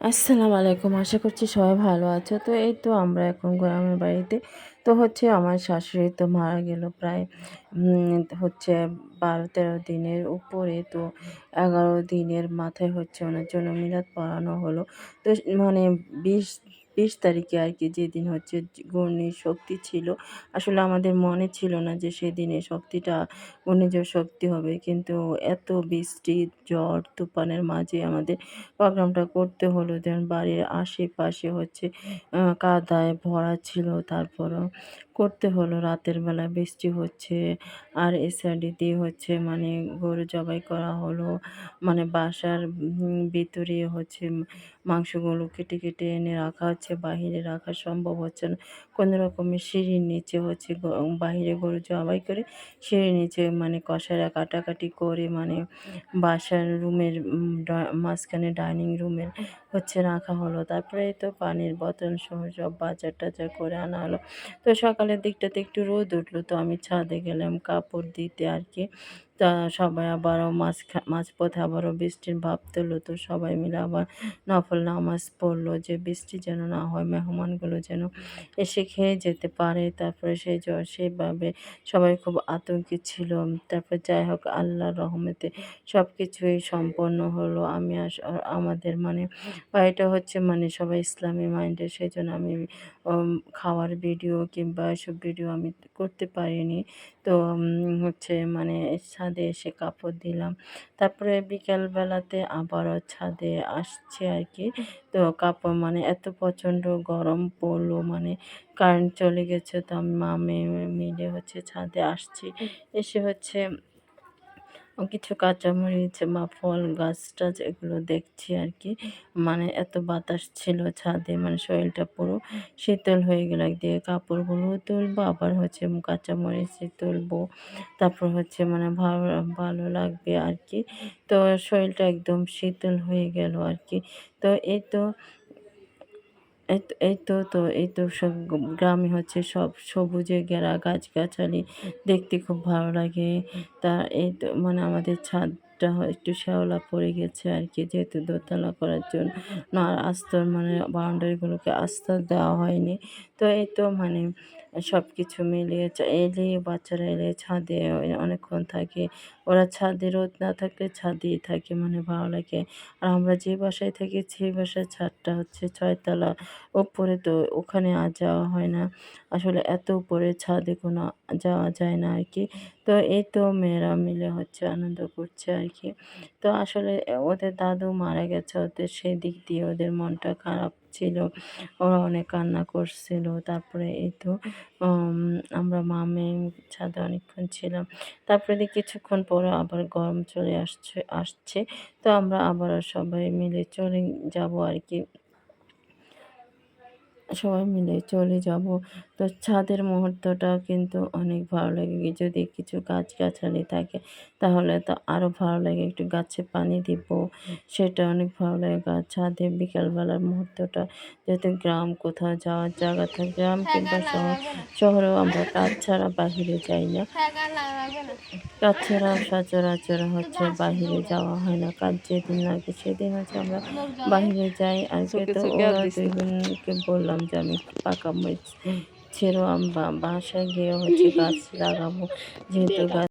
আসসালামু আলাইকুম, আশা করছি সবাই ভালো আছো। তো এই তো আমরা এখন গ্রামের বাড়িতে। তো হচ্ছে আমার শাশুড়ি তো মারা গেল প্রায় হচ্ছে বারো তেরো দিনের উপরে। তো এগারো দিনের মাথায় হচ্ছে ওনার জন্য মিলাদ পড়ানো হলো। তো মানে বিশ বিশ তারিখে আর কি যেদিন হচ্ছে ঘূর্ণির শক্তি ছিল, আসলে আমাদের মনে ছিল না যে সেদিনে শক্তিটা ঘূর্ণিঝড় শক্তি হবে। কিন্তু এত বৃষ্টি, ঝড়, তুফানের মাঝে আমাদের প্রোগ্রামটা করতে হলো, যেমন বাড়ির আশেপাশে হচ্ছে কাদায় ভরা ছিল, তারপরও করতে হলো। রাতের বেলা বৃষ্টি হচ্ছে, আর এ সাইডে দিয়ে হচ্ছে মানে গরু জবাই করা হলো। মানে বাসার ভিতরে হচ্ছে মাংসগুলো কেটে কেটে এনে রাখা হচ্ছে, বাহিরে রাখা সম্ভব হচ্ছে না। কোনো রকমের সিঁড়ির নিচে হচ্ছে বাহিরে গরু জবাই করে সিঁড়ির নিচে মানে কষারা কাটাকাটি করে মানে বাসার রুমের মাঝখানে ডাইনিং রুমের হচ্ছে রাখা হলো। তারপরে তো পানির বোতল সহ সব বাজার টাজার করে আনা হলো। তো সকালের দিকটাতে একটু রোদ উঠল, তো আমি ছাদে গেলাম, কাপড় দিতে আর কি। তা সবাই আবারও মাছ মাঝপথে আবারও বৃষ্টির ভাব তুললো। তো সবাই মিলে আবার নফল নামাজ পড়ল যে বৃষ্টি যেন না হয়, মেহমানগুলো যেন এসে খেয়ে যেতে পারে। তারপরে সেই জ্বর সেইভাবে সবাই খুব আতঙ্কিত ছিল। তারপর যাই হোক, আল্লাহর রহমতে সব কিছুই সম্পন্ন হলো। আমি আমাদের মানে বাড়িটা হচ্ছে মানে সবাই ইসলামী মাইন্ডের সেই জন্য আমি খাওয়ার ভিডিও কিংবা এসব ভিডিও আমি করতে পারিনি। তো হচ্ছে মানে ছাদে এসে কাপড় দিলাম। তারপরে বিকালবেলাতে আবারও ছাদে আসছে আর কি। তো কাপড় মানে এত প্রচণ্ড গরম পড়ল মানে কারেন্ট চলে গেছে তো আমি মা মেয়ে মিলে হচ্ছে ছাদে আসছি। এসে হচ্ছে কিছু কাঁচামরিচ, বা ফল, গাছ টাছ এগুলো দেখছি আর কি। মানে এত বাতাস ছিল ছাদে মানে শরীরটা পুরো শীতল হয়ে গেল একদিকে, কাপড়গুলোও তুলবো, আবার হচ্ছে কাঁচামরিচ তুলবো। তারপর হচ্ছে মানে ভালো ভালো লাগবে আর কি। তো শরীরটা একদম শীতল হয়ে গেল আর কি। তো এই তো এই তো তো এই তো সব গ্রামে হচ্ছে সব সবুজে ঘেরা গাছগাছালি দেখতে খুব ভালো লাগে। তা এই তো মানে আমাদের ছাদটা একটু শ্যাওলা পড়ে গেছে আর কি, যেহেতু দোতলা করার জন্য। না, আস্তর মানে বাউন্ডারিগুলোকে আস্তর দেওয়া হয়নি। তো এই তো মানে সব কিছু মিলিয়ে এলে বাচ্চারা এলে ছাদে অনেকক্ষণ থাকে। ওরা ছাদে রোদ না থাকলে ছাদেই থাকে মানে ভালো লাগে। আর আমরা যে বাসায় থাকি সেই বাসার ছাদটা হচ্ছে ছয়তলা। ওপরে তো ওখানে আর যাওয়া হয় না। আসলে এত উপরে ছাদে কোনো যাওয়া যায় না আর কি। তো এই তো মেয়েরা মিলে হচ্ছে আনন্দ করছে আর কি তো আসলে ওদের দাদু মারা গেছে, ওদের সেই দিক দিয়ে ওদের মনটা খারাপ ছিল। ওরা অনেক কান্না করছিল। তারপরে এই তো আমরা মা মেয়ে ছাদে অনেকক্ষণ ছিলাম। তারপরে কিছুক্ষণ পরে আবার গরম চলে আসছে আসছে। তো আমরা আবার সবাই মিলে চলে যাব আর কি সবাই মিলে চলে যাব। তো ছাদের মুহূর্তটা কিন্তু অনেক ভালো লাগে। যদি কিছু গাছগাছালি থাকে তাহলে তো আরও ভালো লাগে। একটু গাছে পানি দিব সেটা অনেক ভালো লাগে। গাছ ছাদে বিকালবেলার মুহূর্তটা যেহেতু গ্রাম কোথাও যাওয়ার জায়গা থাকে গ্রাম কিংবা শহর শহরেও আমরা কাজ ছাড়া বাহিরে যাই না। কাজ ছাড়া সচরাচর হচ্ছে বাহিরে যাওয়া হয় না। কাজ যেদিন লাগে সেদিন হচ্ছে আমরা বাহিরে যাই। আর তো ওরা দুইজনকে বললাম যে আমি পাকা মরিচ বাসায় গিয়ে হচ্ছে গাছ লাগাবো যেহেতু গাছ